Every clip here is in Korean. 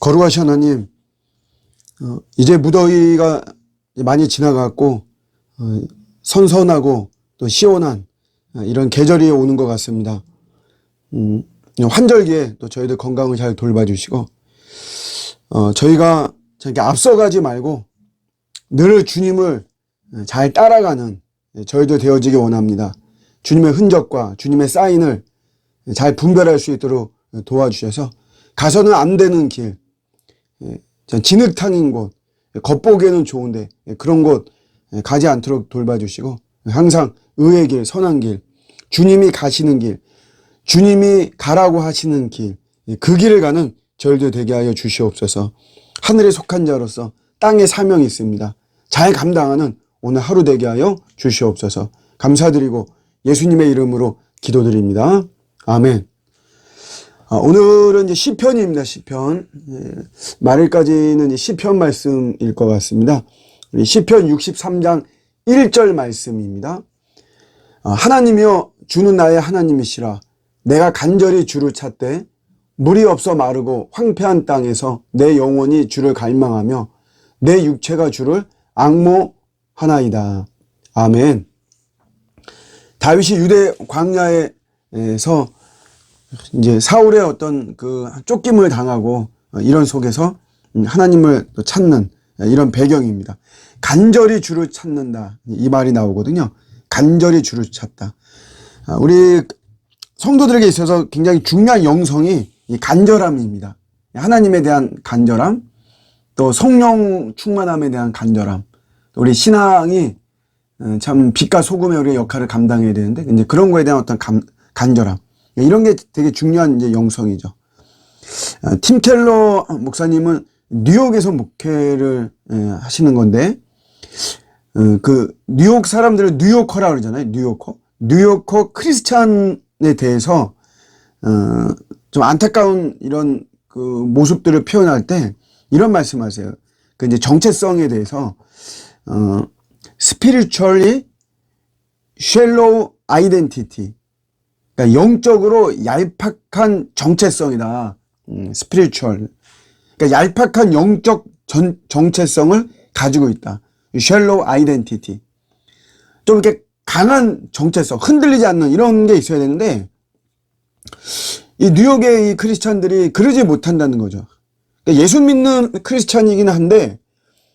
거룩하신 하나님, 어, 이제 무더위가 많이 지나갔고, 어, 선선하고 또 시원한 어, 이런 계절이 오는 것 같습니다. 음, 환절기에 또 저희들 건강을 잘 돌봐주시고, 어, 저희가 저렇게 앞서가지 말고 늘 주님을 잘 따라가는 저희도 되어지기 원합니다. 주님의 흔적과 주님의 사인을 잘 분별할 수 있도록 도와주셔서 가서는 안 되는 길, 예, 전 진흙탕인 곳, 겉보기에는 좋은데 예, 그런 곳 예, 가지 않도록 돌봐주시고 항상 의의 길, 선한 길, 주님이 가시는 길, 주님이 가라고 하시는 길, 예, 그 길을 가는 저희도 되게 하여 주시옵소서. 하늘에 속한 자로서 땅에 사명이 있습니다. 잘 감당하는 오늘 하루 되게 하여 주시옵소서. 감사드리고 예수님의 이름으로 기도드립니다. 아멘. 아, 오늘은 이제 시편입니다. 시편. 예, 말일까지는 시편 말씀일 것 같습니다. 시편 63장 1절 말씀입니다. 아, 하나님이여 주는 나의 하나님이시라 내가 간절히 주를 찾되 물이 없어 마르고 황폐한 땅에서 내 영혼이 주를 갈망하며 내 육체가 주를 악모하나이다. 아멘. 다윗이 유대 광야에서 이제 사울의 어떤 그 쫓김을 당하고 이런 속에서 하나님을 또 찾는 이런 배경입니다. 간절히 주를 찾는다. 이 말이 나오거든요. 간절히 주를 찾다. 아, 우리 성도들에게 있어서 굉장히 중요한 영성이 이 간절함입니다. 하나님에 대한 간절함, 또 성령 충만함에 대한 간절함. 우리 신앙이 어, 참 빛과 소금의 우리의 역할을 감당해야 되는데 이제 그런 거에 대한 어떤 감, 간절함. 이런 게 되게 중요한 이제 영성이죠. 아, 팀 켈러 목사님은 뉴욕에서 목회를 예, 하시는 건데 어, 그 뉴욕 사람들을 뉴요커라 그러잖아요. 뉴요커. 뉴요커 크리스찬에 대해서 어, 좀 안타까운 이런 그 모습들을 표현할 때 이런 말씀하세요. 그 이제 정체성에 대해서 어 spiritually shallow 그러니까 영적으로 얄팍한 정체성이다. 음, spiritual. 그러니까 얄팍한 영적 전, 정체성을 가지고 있다. shallow identity. 좀 이렇게 강한 정체성, 흔들리지 않는 이런 게 있어야 되는데 이 뉴욕의 이 크리스찬들이 그러지 못한다는 거죠. 그러니까 예수 믿는 크리스찬이긴 한데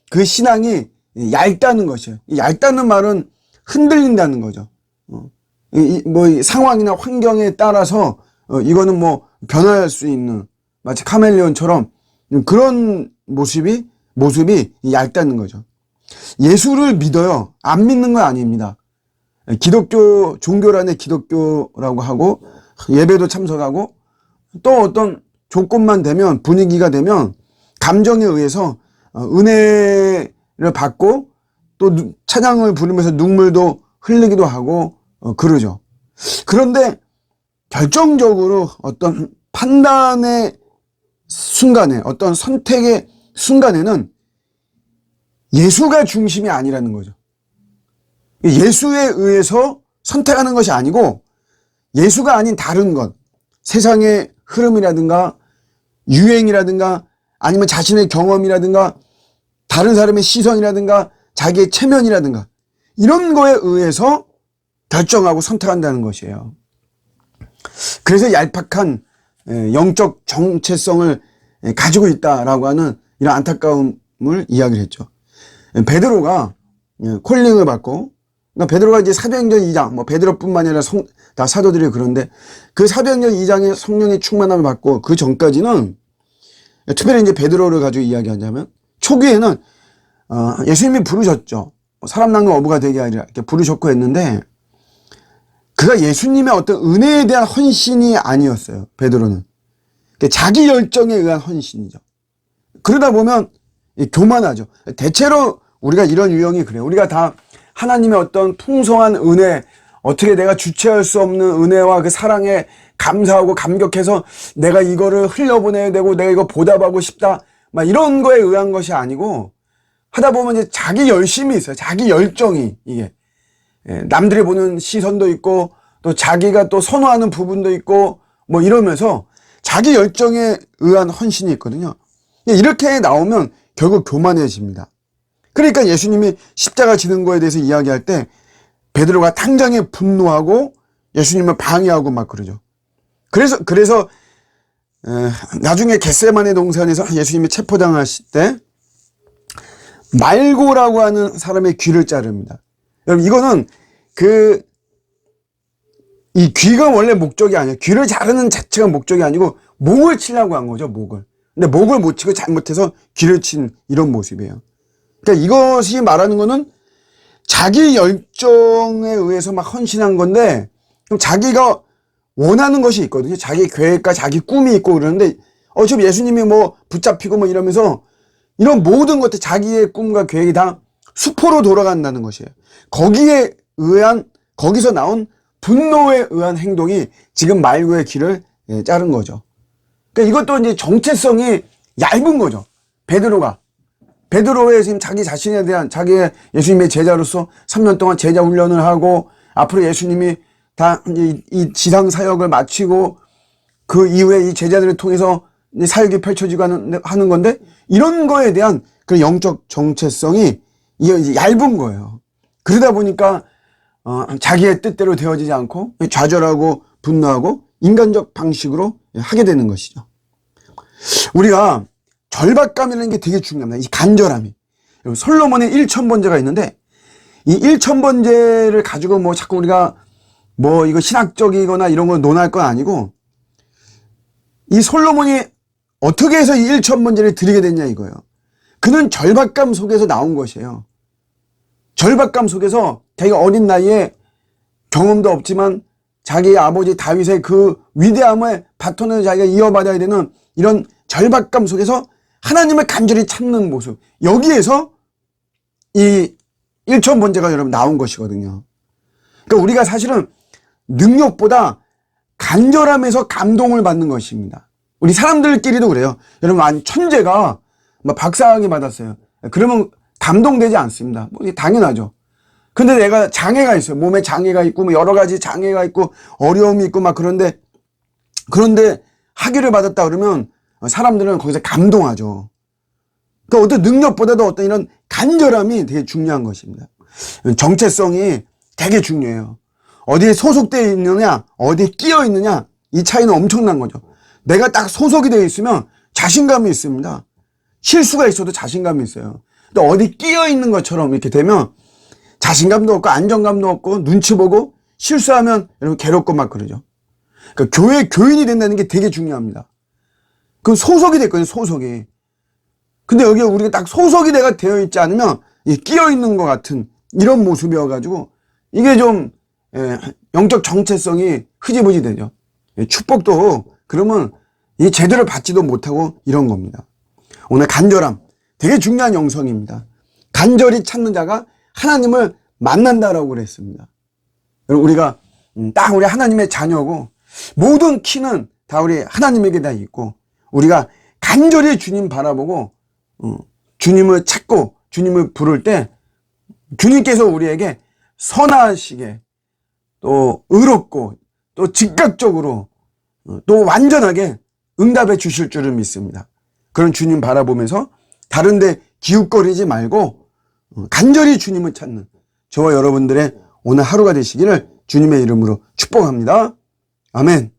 그 신앙이 얇다는 것이에요. 얇다는 말은 흔들린다는 거죠. 어. 이, 뭐 상황이나 환경에 따라서 어, 이거는 뭐 변할 수 있는 마치 카멜레온처럼 그런 모습이 모습이 얇다는 거죠. 예수를 믿어요. 안 믿는 건 아닙니다. 기독교 종교란에 기독교라고 하고 예배도 참석하고 또 어떤 조건만 되면 분위기가 되면 감정에 의해서 어, 은혜를 받고 또 찬양을 부르면서 눈물도 흘리기도 하고 어, 그러죠. 그런데 결정적으로 어떤 판단의 순간에 어떤 선택의 순간에는 예수가 중심이 아니라는 거죠. 예수에 의해서 선택하는 것이 아니고 예수가 아닌 다른 것, 세상의 흐름이라든가 유행이라든가 아니면 자신의 경험이라든가 다른 사람의 시선이라든가 자기의 체면이라든가 이런 거에 의해서 결정하고 선택한다는 것이에요. 그래서 얄팍한 영적 정체성을 가지고 있다라고 하는 이런 안타까움을 이야기를 했죠. 베드로가 콜링을 받고 그러니까 베드로가 이제 사도행전 2장, 뭐 베드로뿐만 아니라 성, 다 사도들이 그런데 그 사도행전 2장의 성령의 충만함을 받고 그 전까지는 특별히 이제 베드로를 가지고 이야기하자면 초기에는 어, 예수님이 부르셨죠. 사람 낳는 어부가 되게 아니라 이렇게 부르셨고 했는데 그가 예수님의 어떤 은혜에 대한 헌신이 아니었어요. 베드로는. 그러니까 자기 열정에 의한 헌신이죠. 그러다 보면 교만하죠. 대체로 우리가 이런 유형이 그래요. 우리가 다 하나님의 어떤 풍성한 은혜, 어떻게 내가 주체할 수 없는 은혜와 그 사랑에 감사하고 감격해서 내가 이거를 흘려보내야 되고 내가 이거 보답하고 싶다. 막 이런 거에 의한 것이 아니고 하다 보면 이제 자기 열심이 있어요. 자기 열정이 이게. 예, 남들이 보는 시선도 있고 또 자기가 또 선호하는 부분도 있고 뭐 이러면서 자기 열정에 의한 헌신이 있거든요. 이렇게 나오면 결국 교만해집니다. 그러니까 예수님이 십자가 지는 거에 대해서 이야기할 때 베드로가 당장에 분노하고 예수님을 방해하고 막 그러죠. 그래서 그래서 에, 나중에 겟세만의 동산에서 예수님이 체포당하실 때 말고라고 하는 사람의 귀를 자릅니다. 여러분 이거는 그 이 귀가 원래 목적이 아니에요. 귀를 자르는 자체가 목적이 아니고 목을 치려고 한 거죠, 목을. 근데 목을 못 치고 잘못해서 귀를 친 이런 모습이에요. 그러니까 이것이 말하는 거는 자기 열정에 의해서 막 헌신한 건데 그럼 자기가 원하는 것이 있거든요. 자기 계획과 자기 꿈이 있고 그러는데 어차피 예수님이 뭐 붙잡히고 뭐 이러면서 이런 모든 것들 자기의 꿈과 계획이 다 수포로 돌아간다는 것이에요. 거기에 의한 거기서 나온 분노에 의한 행동이 지금 말고의 길을 예, 자른 거죠. 그러니까 이것도 이제 정체성이 얇은 거죠. 베드로가 베드로의 지금 자기 자신에 대한 자기의 예수님의 제자로서 3년 동안 제자 훈련을 하고 앞으로 예수님이 다 이 지상 사역을 마치고 그 이후에 이 제자들을 통해서 사역이 펼쳐지고 하는, 하는 건데 이런 거에 대한 그 영적 정체성이 이게 얇은 거예요. 그러다 보니까 어, 자기의 뜻대로 되어지지 않고 좌절하고 분노하고 인간적 방식으로 하게 되는 것이죠. 우리가 절박감이라는 게 되게 중요합니다. 이 간절함이. 솔로몬의 1천번제가 있는데 이 1천번제를 가지고 뭐 자꾸 우리가 뭐 이거 신학적이거나 이런 걸 논할 건 아니고 이 솔로몬이 어떻게 해서 이 1천번제를 드리게 됐냐 이거예요. 그는 절박감 속에서 나온 것이에요. 절박감 속에서 자기가 어린 나이에 경험도 없지만 자기 아버지 다윗의 그 위대함을 바톤을 자기가 이어받아야 되는 이런 절박감 속에서 하나님을 간절히 찾는 모습. 여기에서 이 일천 번제가 여러분 나온 것이거든요. 그러니까 우리가 사실은 능력보다 간절함에서 감동을 받는 것입니다. 우리 사람들끼리도 그래요. 여러분, 천재가 막 박사학위 받았어요. 그러면 감동되지 않습니다. 뭐 당연하죠. 근데 내가 장애가 있어요. 몸에 장애가 있고, 뭐 여러 가지 장애가 있고, 어려움이 있고, 막 그런데, 그런데 학위를 받았다 그러면 사람들은 거기서 감동하죠. 그 어떤 능력보다도 어떤 이런 간절함이 되게 중요한 것입니다. 정체성이 되게 중요해요. 어디에 소속되어 있느냐, 어디에 끼어 있느냐, 이 차이는 엄청난 거죠. 내가 딱 소속이 되어 있으면 자신감이 있습니다. 실수가 있어도 자신감이 있어요. 근데 어디 끼어 있는 것처럼 이렇게 되면 자신감도 없고 안정감도 없고 눈치 보고 실수하면 여러분 괴롭고 막 그러죠. 그러니까 교회 교인이 된다는 게 되게 중요합니다. 그 소속이 됐거든요, 소속이. 근데 여기 우리가 딱 소속이 내가 되어 있지 않으면 이 끼어 있는 것 같은 이런 모습이어가지고 이게 좀 예, 영적 정체성이 흐지부지 되죠. 예, 축복도 그러면 이 제대로 받지도 못하고 이런 겁니다. 오늘 간절함 되게 중요한 영성입니다. 간절히 찾는 자가 하나님을 만난다라고 그랬습니다. 우리가 음, 딱 우리 하나님의 자녀고 모든 키는 다 우리 하나님에게 다 있고 우리가 간절히 주님 바라보고 어, 주님을 찾고 주님을 부를 때 주님께서 우리에게 선하시게 또 의롭고 또 즉각적으로 어, 또 완전하게 응답해 주실 줄을 믿습니다. 그런 주님 바라보면서 다른데 기웃거리지 말고 어, 간절히 주님을 찾는 저와 여러분들의 오늘 하루가 되시기를 주님의 이름으로 축복합니다. 아멘.